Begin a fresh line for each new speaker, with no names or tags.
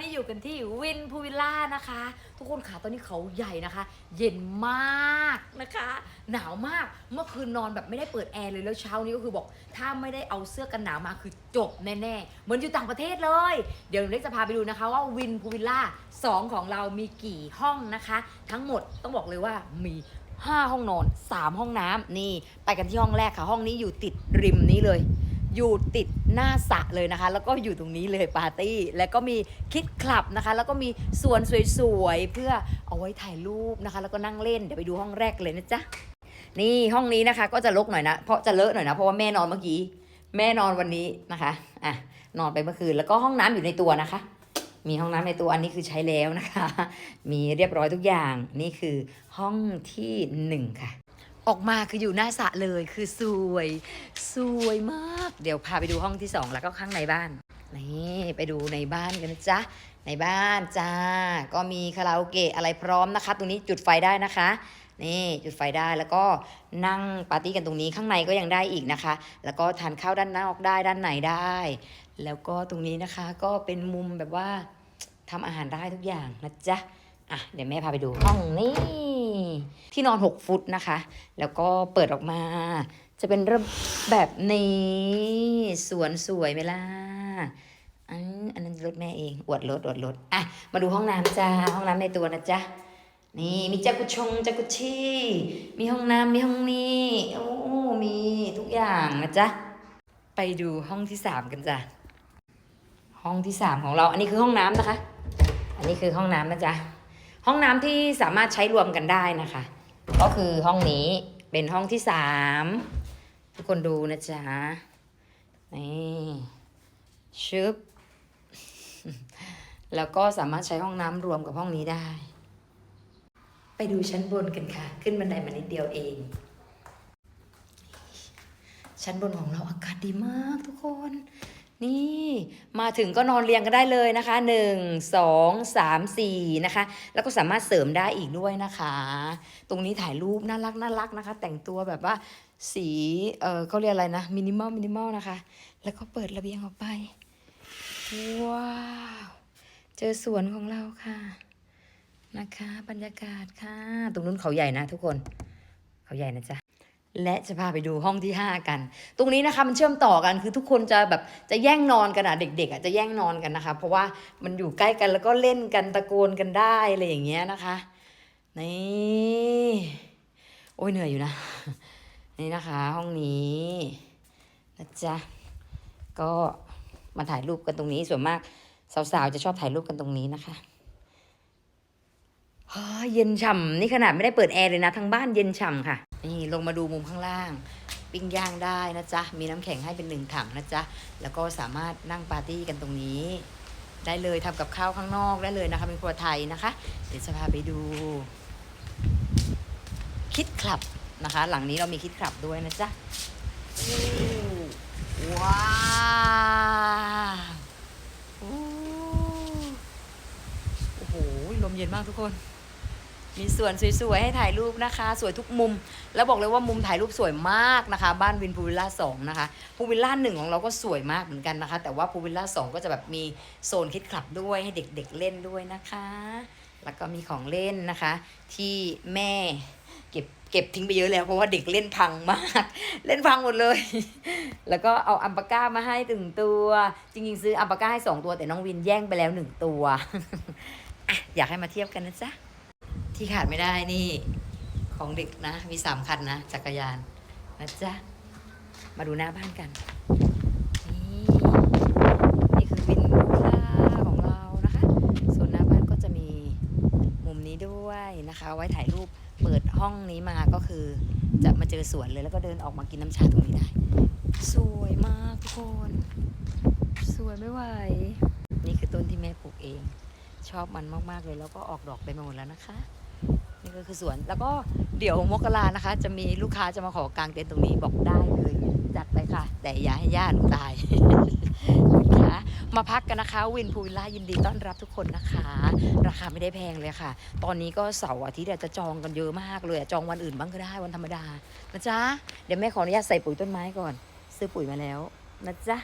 นี้อยู่กันที่วินพูวิลล่านะคะ ทุกคนขาตอนนี้เขาใหญ่นะคะ เย็นมากนะคะ หนาวมากเมื่อคืนนอนแบบไม่ได้เปิดแอร์เลยแล้วเช้านี้ก็คือบอก ถ้าไม่ได้เอาเสื้อกันหนาวมาคือจบแน่ๆเหมือนอยู่ต่างประเทศเลย เดี๋ยวเล็กจะพาไปดูนะคะว่าวินพูวิลล่าสองของเรามีกี่ห้องนะคะ ทั้งหมดต้องบอกเลยว่ามี5ห้องนอน 3 ห้องน้ำนี่ ไปกันที่ห้องแรกค่ะ ห้องนี้อยู่ติดริมนี้เลย อยู่ติดหน้าสระเลยนะคะ แล้วก็อยู่ตรงนี้เลยปาร์ตี้ แล้วก็มีคิดคลับนะคะ แล้วก็มีสวนสวยๆ เพื่อเอาไว้ถ่ายรูปนะคะ แล้วก็นั่งเล่น เดี๋ยวไปดูห้องแรกเลยนะจ๊ะ นี่ห้องนี้นะคะ ก็จะรกหน่อยนะ เพราะจะเลอะหน่อยนะ เพราะว่าแม่นอนเมื่อกี้ แม่นอนวันนี้นะคะ อะ นอนไปเมื่อคืน แล้วก็ห้องน้ำอยู่ในตัวนะคะ มีห้องน้ำในตัว อันนี้คือใช้แล้วนะคะ มีเรียบร้อยทุกอย่าง นี่คือห้องที่หนึ่งค่ะ ออกมาคืออยู่หน้าสระเลยคือสวย สวยมาก เดี๋ยวพาไปดูห้องที่สองแล้วก็ข้างในบ้านนี่ไปดูในบ้านกันนะจ๊ะในบ้านจ้า ก็มีคาราโอเกะอะไรพร้อมนะคะ ตรงนี้จุดไฟได้นะคะ นี่จุดไฟได้แล้วก็นั่งปาร์ตี้กันตรงนี้ข้างในก็ยังได้อีกนะคะ แล้วก็ทานข้าวด้านนอกได้ด้านในได้ แล้วก็ตรงนี้นะคะก็เป็นมุมแบบว่าทำอาหารได้ทุกอย่างนะจ๊ะอะเดี๋ยวแม่พาไปดูห้องนี้ ที่นอน 6 ฟุตนะคะ แล้วก็เปิดออกมา จะเป็นระแบบนี้สวนสวยไหมล่ะอันนั้นรถแม่เองอวดรถอวดรถอะมาดูห้องน้ำจ้าห้องน้ำในตัวนะจ๊ะนี่มีจักุชงจักุชีมีห้องน้ำมีห้องนี้โอ้มีทุกอย่างนะจ๊ะไปดูห้องที่สามกันจ้ะห้องที่สามของเรา อันนี้คือห้องน้ำนะคะ อันนี้คือห้องน้ำนะจ๊ะ ห้องน้ำที่สามารถใช้รวมกันได้นะคะ ก็คือห้องนี้เป็นห้องที่สามทุกคนดูนะจ๊ะ นี่ชึบ แล้วก็สามารถใช้ห้องน้ำรวมกับห้องนี้ได้ ไปดูชั้นบนกันค่ะ ขึ้นบันไดมานิดเดียวเอง ชั้นบนของเราอากาศดีมากทุกคน นี่มาถึงก็นอนเรียงกันได้เลยนะคะหนึ่งสองสามสี่นะคะ แล้วก็สามารถเสริมได้อีกด้วยนะคะ ตรงนี้ถ่ายรูปน่ารักน่ารักนะคะ แต่งตัวแบบว่าสีเออเขาเรียกอะไรนะมินิมอลมินิมอลนะคะ แล้วก็เปิดระเบียงออกไป ว้าว เจอสวนของเราค่ะนะคะ บรรยากาศค่ะ ตรงนู้นเขาใหญ่นะทุกคน เขาใหญ่นะจ๊ะ และจะพาไปดูห้องที่ 5 กัน ตรงนี้นะคะมันเชื่อมต่อกันคือทุกคนจะแบบจะแย่งนอนกันอะเด็กๆอะจะแย่งนอนกันนะคะ เพราะว่ามันอยู่ใกล้กันแล้วก็เล่นกันตะโกนกันได้อะไรอย่างเงี้ยนะคะนี่โอ้ยเหนื่อยอยู่นะนี่นะคะ ห้องนี้นะจ๊ะก็มาถ่ายรูปกันตรงนี้ส่วนมากสาวๆจะชอบถ่ายรูปกันตรงนี้นะคะ เย็นฉ่ำนี่ขนาดไม่ได้เปิดแอร์เลยนะทั้งบ้านเย็นฉ่ำค่ะ นี่ลงมาดูมุมข้างล่าง ปิ้งย่างได้นะจ๊ะ มีน้ำแข็งให้เป็นหนึ่งถังนะจ๊ะ แล้วก็สามารถนั่งปาร์ตี้กันตรงนี้ ได้เลยทำกับข้าวข้างนอกได้เลยนะคะเป็นครัวไทยนะคะ เดี๋ยวจะพาไปดู คิดคลับนะคะ หลังนี้เรามีคิดคลับด้วยนะจ๊ะอู้ว้าวโอ้โหลมเย็นมากทุกคน มีสวนสวยๆ ให้ถ่ายรูปนะคะ สวยทุกมุม แล้วบอกเลยว่ามุมถ่ายรูปสวยมากนะคะ บ้านวินพูวิลล่าสองนะคะพูวิลล่าหนึ่งของเราก็สวยมากเหมือนกันนะคะ แต่ว่าพูวิลล่าสองก็จะแบบมีโซนคิดคลับด้วยให้เด็กๆเล่นด้วยนะคะ แล้วก็มีของเล่นนะคะ ที่แม่เก็บเก็บทิ้งไปเยอะแล้วเพราะว่าเด็กเล่นพังมาก เล่นพังหมดเลย แล้วก็เอาอัมปาก้ามาให้ถึงตัว จริงๆ ซื้ออัมปาก้าให้สองตัวแต่น้องวินแย่งไปแล้วหนึ่งตัวอะอยากให้มาเทียบกันนะจ๊ะ ที่ขาดไม่ได้นี่ของเด็กนะ มีสามคันนะ จักรยานนะจ๊ะ มาดูหน้าบ้านกัน นี่ นี่คือวินลูกลาของเรานะคะ ส่วนหน้าบ้านก็จะมีมุมนี้ด้วยนะคะ ไว้ถ่ายรูปเปิดห้องนี้มาก็คือ จะมาเจอสวนเลยแล้วก็เดินออกมากินน้ำชาตรงนี้ได้ สวยมากทุกคน สวยไม่ไหว นี่คือต้นที่แม่ปลูกเอง ชอบมันมาก ๆ เลยแล้วก็ออกดอกไปหมดแล้วนะคะ นี่ก็คือสวนแล้วก็เดี๋ยวมกรานะคะ จะมีลูกค้าจะมาขอกางเต็นท์ตรงนี้บอกได้เลยจัดไปค่ะ แต่อย่าให้ย่าหนูตายนะคะมาพักกันนะคะ วินพูวิลล่ายินดีต้อนรับทุกคนนะคะ ราคาไม่ได้แพงเลยค่ะ ตอนนี้ก็เสาร์อาทิตย์จะจองกันเยอะมากเลยจองวันอื่นบ้างก็ได้วันธรรมดานะจ๊ะเดี๋ยวแม่ขออนุญาตใส่ปุ๋ยต้นไม้ก่อน ซื้อปุ๋ยมาแล้วนะจ๊ะ